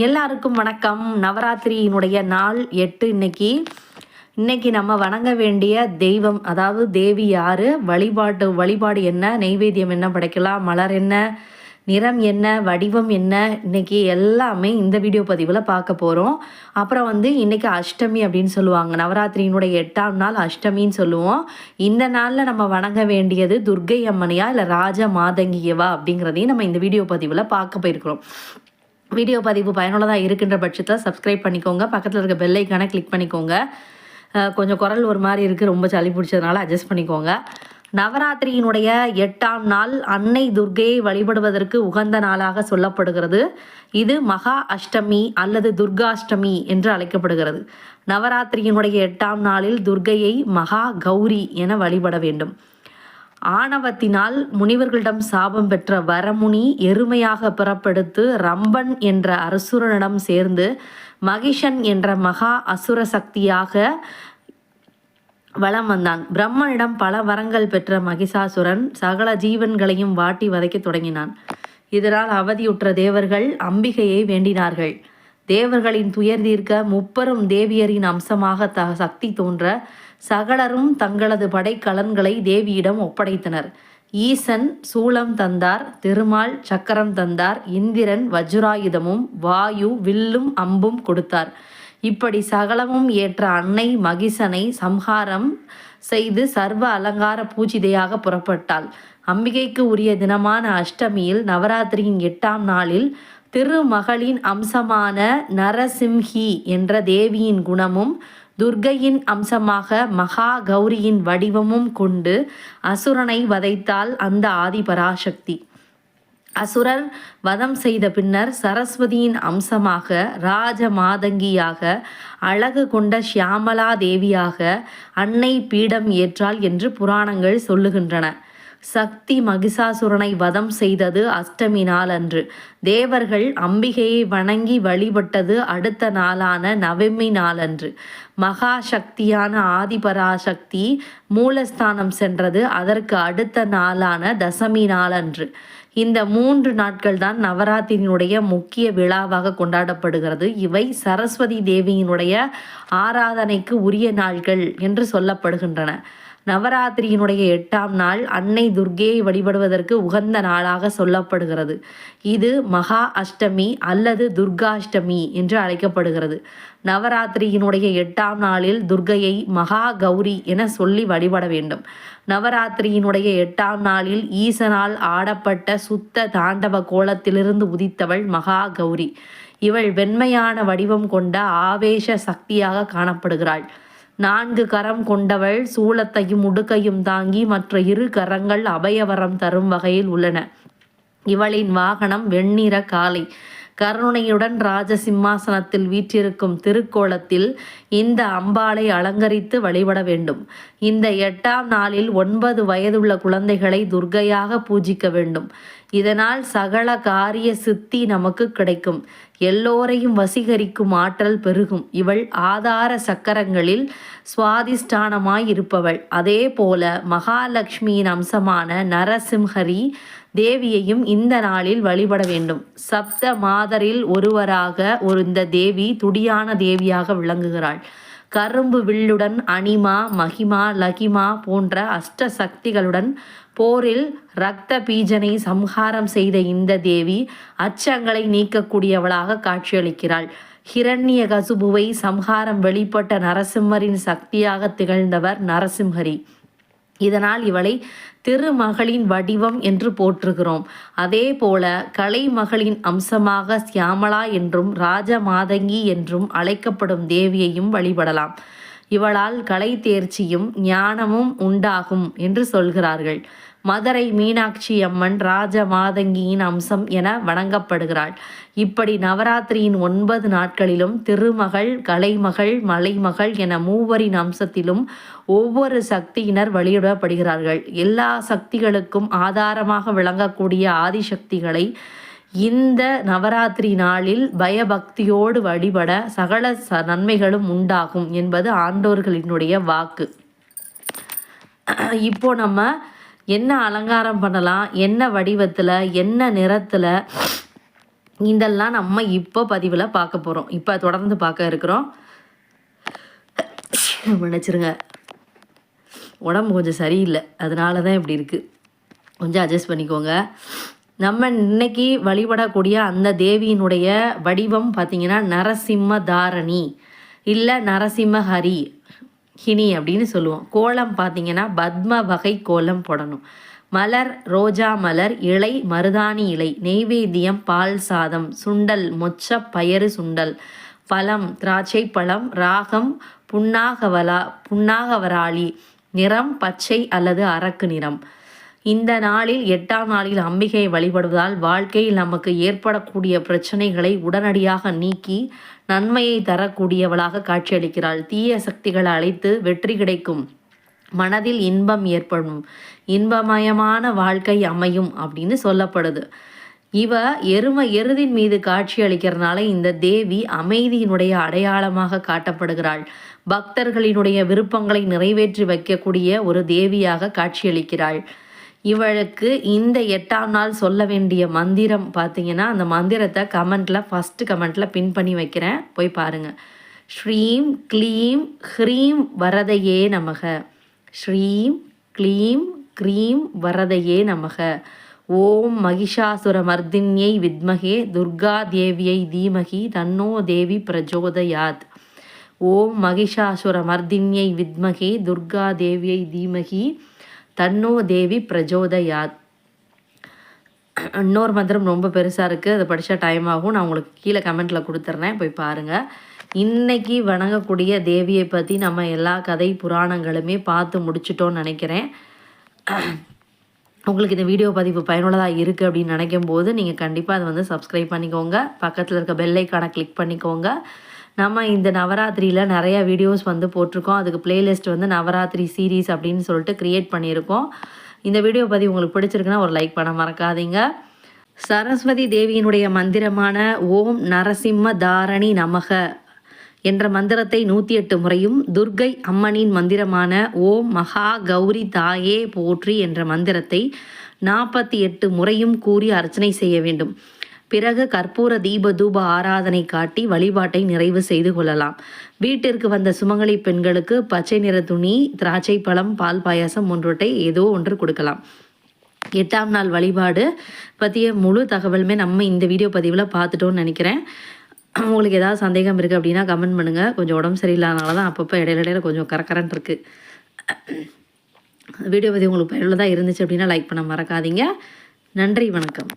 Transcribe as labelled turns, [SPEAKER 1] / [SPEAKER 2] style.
[SPEAKER 1] எல்லாருக்கும் வணக்கம். நவராத்திரியினுடைய நாள் எட்டு இன்னைக்கு. இன்னைக்கு நம்ம வணங்க வேண்டிய தெய்வம் அதாவது தேவி யாரு? வழிபாட்டு வழிபாடு என்ன? நெய்வேத்தியம் என்ன படைக்கலாம்? மலர் என்ன? நிறம் என்ன? வடிவம் என்ன? இன்னைக்கு எல்லாமே இந்த வீடியோ பதிவில் பார்க்க போகிறோம் அப்புறம் வந்து இன்னைக்கு அஷ்டமி அப்படின்னு சொல்லுவாங்க. நவராத்திரியினுடைய எட்டாம் நாள் அஷ்டமின்னு சொல்லுவோம். இந்த நாளில் நம்ம வணங்க வேண்டியது துர்க்கை அம்மனையா இல்லை ராஜ மாதங்கியவா அப்படிங்கிறதையும் நம்ம இந்த வீடியோ பதிவில் பார்க்க போயிருக்கிறோம். வீடியோ பதிவு பயனுள்ளதாக இருக்கின்ற பட்சத்தில் சப்ஸ்கிரைப் பண்ணிக்கோங்க. பக்கத்தில் இருக்க பெல்லைக்கான கிளிக் பண்ணிக்கோங்க. கொஞ்சம் குரல் ஒரு மாதிரி இருக்குது ரொம்ப சளி பிடிச்சதுனால அட்ஜஸ்ட் பண்ணிக்கோங்க. நவராத்திரியினுடைய எட்டாம் நாள் அன்னை துர்க்கையை வழிபடுவதற்கு உகந்த நாளாக சொல்லப்படுகிறது. இது மகா அஷ்டமி அல்லது துர்காஷ்டமி என்று அழைக்கப்படுகிறது. நவராத்திரியினுடைய எட்டாம் நாளில் துர்கையை மகா கௌரி என வழிபட வேண்டும். ஆணவத்தினால் முனிவர்களிடம் சாபம் பெற்ற வரமுனி எருமையாக பிறப்பெடுத்து ரம்பன் என்ற அரசுரனிடம் சேர்ந்து மகிஷன் என்ற மகா அசுர சக்தியாக வளம் வந்தான். பிரம்மனிடம் பல வரங்கள் பெற்ற மகிஷாசுரன் சகல ஜீவன்களையும் வாட்டி வதைக்கத் தொடங்கினான். இதனால் அவதியுற்ற தேவர்கள் அம்பிகையை வேண்டினார்கள். தேவர்களின் துயர் தீர்க்க முப்பெரும் தேவியரின் அம்சமாக த சக்தி தோன்ற சகலரும் தங்களது படைக்கலன்களை தேவியிடம் ஒப்படைத்தனர். ஈசன் சூலம் தந்தார் திருமால் சக்கரம் தந்தார் இந்திரன் வஜ்ராயுதமும் வாயு வில்லும் அம்பும் கொடுத்தார். இப்படி சகலமும் ஏற்ற அன்னை மகிசனை சம்ஹாரம் செய்து சர்வ அலங்கார பூஜிதையாக புறப்பட்டாள். அம்பிகைக்கு உரிய தினமான அஷ்டமியில் நவராத்திரியின் எட்டாம் நாளில் திருமகளின் அம்சமான நரசிம்ஹி என்ற தேவியின் குணமும் துர்க்கையின் அம்சமாக மகா கௌரியின் வடிவமும் கொண்டு அசுரனை வதைத்தாள் அந்த ஆதிபராசக்தி. அசுரர் வதம் செய்த பின்னர் சரஸ்வதியின் அம்சமாக ராஜ மாதங்கியாக அழகு கொண்ட ஷியாமலா தேவியாக அன்னை பீடம் ஏற்றாள் என்று புராணங்கள் சொல்லுகின்றன. சக்தி மகிஷாசுரனை வதம் செய்தது அஷ்டமி நாள் அன்று தேவர்கள் அம்பிகையை வணங்கி வழிபட்டது அடுத்த நாளான நவமி நாளன்று மகா சக்தியான ஆதிபராசக்தி மூலஸ்தானம் சென்றது அதற்கு அடுத்த நாளான தசமி நாளன்று இந்த மூன்று நாட்கள் தான் நவராத்திரியினுடைய முக்கிய விழாவாக கொண்டாடப்படுகிறது. இவை சரஸ்வதி தேவியினுடைய ஆராதனைக்கு உரிய நாள்கள் என்று சொல்லப்படுகின்றன. நவராத்திரியினுடைய எட்டாம் நாள் அன்னை துர்க்கையை வழிபடுவதற்கு உகந்த நாளாக சொல்லப்படுகிறது. இது மகா அஷ்டமி அல்லது துர்காஷ்டமி என்று அழைக்கப்படுகிறது. நவராத்திரியினுடைய எட்டாம் நாளில் துர்க்கையை மகா கௌரி என சொல்லி வழிபட வேண்டும். நவராத்திரியினுடைய எட்டாம் நாளில் ஈசனால் ஆடப்பட்ட சுத்த தாண்டவ கோலத்திலிருந்து உதித்தவள் மகா கௌரி. இவள் வெண்மையான வடிவம் கொண்ட ஆவேச சக்தியாக காணப்படுகிறாள். நான்கு கரம் கொண்டவள் சூளத்தையும் உடுக்கையும் தாங்கி மற்ற இரு கரங்கள் அபயவரம் தரும் வகையில் உள்ளன. இவளின் வாகனம் வெண்ணிற காலை. கருணையுடன் ராஜ சிம்மாசனத்தில் வீற்றிருக்கும் திருக்கோலத்தில் இந்த அம்பாளை அலங்கரித்து வழிபட வேண்டும். இந்த எட்டாம் நாளில் ஒன்பது வயதுள்ள குழந்தைகளை துர்கையாக பூஜிக்க வேண்டும். இதனால் சகல காரிய சித்தி நமக்கு கிடைக்கும். எல்லோரையும் வசீகரிக்கும் ஆற்றல் பெருகும். இவள் ஆதார சக்கரங்களில் சுவாதிஷ்டானமாய் இருப்பவள் அதே போல மகாலட்சுமியின் அம்சமான நரசிம்ஹரி தேவியையும் இந்த நாளில் வழிபட வேண்டும். சப்த மாதரில் ஒருவராக ஒரு இந்த தேவி துடியான தேவியாக விளங்குகிறாள். கரும்பு வில்லுடன் அனிமா மகிமா லகிமா போன்ற அஷ்ட சக்திகளுடன் போரில் இரத்த பீஜனை சம்ஹாரம் செய்த இந்த தேவி அச்சங்களை நீக்கக்கூடியவளாக காட்சியளிக்கிறாள். ஹிரண்ய கசுபுவை சம்ஹாரம் வெளிப்பட்ட நரசிம்மரின் சக்தியாக திகழ்ந்தவர் நரசிம்ஹரி இதனால் இவளை திருமகளின் வடிவம் என்று போற்றுகிறோம். அதே போல கலைமகளின் அம்சமாக சியாமளா என்றும் ராஜமாதங்கி என்றும் அழைக்கப்படும் தேவியையும் வழிபடலாம். இவளால் கலை தேர்ச்சியும் ஞானமும் உண்டாகும் என்று சொல்கிறார்கள். மதுரை மீனாட்சி அம்மன் ராஜ மாதங்கியின் அம்சம் என வணங்கப்படுகிறாள். இப்படி நவராத்திரியின் ஒன்பது நாட்களிலும் திருமகள் கலைமகள் மலைமகள் என மூவரின் அம்சத்திலும் ஒவ்வொரு சக்தியினர் வழியிடப்படுகிறார்கள் எல்லா சக்திகளுக்கும் ஆதாரமாக விளங்கக்கூடிய ஆதிசக்திகளை இந்த நவராத்திரி நாளில் பயபக்தியோடு வழிபட சகல ச நன்மைகளும் உண்டாகும் என்பது ஆண்டோர்களினுடைய வாக்கு. இப்போ நம்ம என்ன அலங்காரம் பண்ணலாம் என்ன வடிவத்தில் என்ன நிறத்தில் இதெல்லாம் நம்ம இப்போ பதிவில் பார்க்க போகிறோம் இப்போ தொடர்ந்து பார்க்க இருக்கிறோம். நினச்சிருங்க. உடம்பு கொஞ்சம் சரியில்லை. அதனால தான் இப்படி இருக்குது கொஞ்சம் அட்ஜஸ்ட் பண்ணிக்கோங்க. நம்ம இன்னைக்கு வழிபடக்கூடிய அந்த தேவியினுடைய வடிவம் பார்த்திங்கன்னா நரசிம்ம தாரணி இல்லை நரசிம்ம கினி அப்படின்னு சொல்லுவோம். கோலம் பார்த்திங்கன்னா பத்ம வகை கோலம் போடணும். மலர் ரோஜா மலர் இலை மருதாணி இலை நெய்வேத்தியம் பால் சாதம் சுண்டல் மொச்ச பயறு சுண்டல் பழம் திராட்சை பழம் ராகம் புன்னாகவலா புன்னாகவராளி நிறம் பச்சை அல்லது அரக்கு நிறம். இந்த நாளில் எட்டாம் நாளில் அம்பிகையை வழிபடுவதால் வாழ்க்கையில் நமக்கு ஏற்படக்கூடிய பிரச்சனைகளை உடனடியாக நீக்கி நன்மையை தரக்கூடியவளாக காட்சியளிக்கிறாள். தீய சக்திகளை அழைத்து வெற்றி கிடைக்கும். மனதில் இன்பம் ஏற்படும். இன்பமயமான வாழ்க்கை அமையும் அப்படின்னு சொல்லப்படுது. இவ எரும எருதின் மீது காட்சி அளிக்கிறதுனால இந்த தேவி அமைதியினுடைய அடையாளமாக காட்டப்படுகிறாள். பக்தர்களினுடைய விருப்பங்களை நிறைவேற்றி வைக்கக்கூடிய ஒரு தேவியாக காட்சியளிக்கிறாள். இவளுக்கு இந்த எட்டாம் நாள் சொல்ல வேண்டிய மந்திரம் பார்த்தீங்கன்னா அந்த மந்திரத்தை கமெண்ட்டில் ஃபஸ்ட்டு கமெண்ட்டில் பின் பண்ணி வைக்கிறேன். போய் பாருங்கள் ஸ்ரீம் க்ளீம் ஹ்ரீம் வரதையே நமக. ஸ்ரீம் க்ளீம் க்ரீம் வரதையே நமக. ஓம் மகிஷாசுர மர்தின்யை வித்மகே துர்கா தேவியை தீமகி தன்னோ தேவி பிரஜோதயாத். ஓம் மகிஷாசுர மர்தின்யை வித்மகே துர்கா தேவியை தீமகி தன்னோ தேவி பிரஜோதயாத். இன்னொரு மந்திரம் ரொம்ப பெருசாக இருக்குது அதை படித்தா டைம் ஆகும். நான் உங்களுக்கு கீழே கமெண்ட்டில் கொடுத்துட்றேன் போய் பாருங்கள் இன்றைக்கி வணங்கக்கூடிய தேவியை பற்றி நம்ம எல்லா கதை புராணங்களுமே பார்த்து முடிச்சிட்டோன்னு நினைக்கிறேன். உங்களுக்கு இந்த வீடியோ பதிவு பயனுள்ளதாக இருக்குது அப்படின்னு நினைக்கும் போது நீங்கள் கண்டிப்பாக அதை வந்து சப்ஸ்கிரைப் பண்ணிக்கோங்க. பக்கத்தில் இருக்க பெல்லைக்கான கிளிக் பண்ணிக்கோங்க. நம்ம இந்த நவராத்திரியில் நிறைய வீடியோஸ் வந்து போட்டிருக்கோம். அதுக்கு பிளேலிஸ்ட் வந்து நவராத்திரி சீரீஸ் அப்படின்னு சொல்லிட்டு க்ரியேட் பண்ணியிருக்கோம். இந்த வீடியோ பற்றி உங்களுக்கு பிடிச்சிருக்குன்னா ஒரு லைக் பண்ண மறக்காதீங்க. சரஸ்வதி தேவியினுடைய மந்திரமான ஓம் நரசிம்ம தாரணி நமக என்ற மந்திரத்தை நூற்றி எட்டு முறையும் துர்கை அம்மனின் மந்திரமான ஓம் மகா கௌரி தாயே போற்றி என்ற மந்திரத்தை நாற்பத்தி எட்டு முறையும் கூறி அர்ச்சனை செய்ய வேண்டும். பிறகு கற்பூர தீப தூப ஆராதனை காட்டி வழிபாட்டை நிறைவு செய்து கொள்ளலாம். வீட்டிற்கு வந்த சுமங்கலி பெண்களுக்கு பச்சை நிற துணி திராட்சை பழம் பால் பாயாசம் ஒன்றொட்டை ஏதோ ஒன்று கொடுக்கலாம். எட்டாம் நாள் வழிபாடு பற்றிய முழு தகவலுமே நம்ம இந்த வீடியோ பதிவில் பார்த்துட்டோன்னு நினைக்கிறேன். உங்களுக்கு ஏதாவது சந்தேகம் இருக்குது அப்படின்னா கமெண்ட் பண்ணுங்கள் கொஞ்சம் உடம்பு சரியில்லாதனால தான் அப்பப்போ இடையில இடையில கொஞ்சம் கரக்கரன் இருக்குது வீடியோ பற்றி உங்களுக்கு பயனுள்ளதாக இருந்துச்சு அப்படின்னா லைக் பண்ண மறக்காதீங்க. நன்றி வணக்கம்.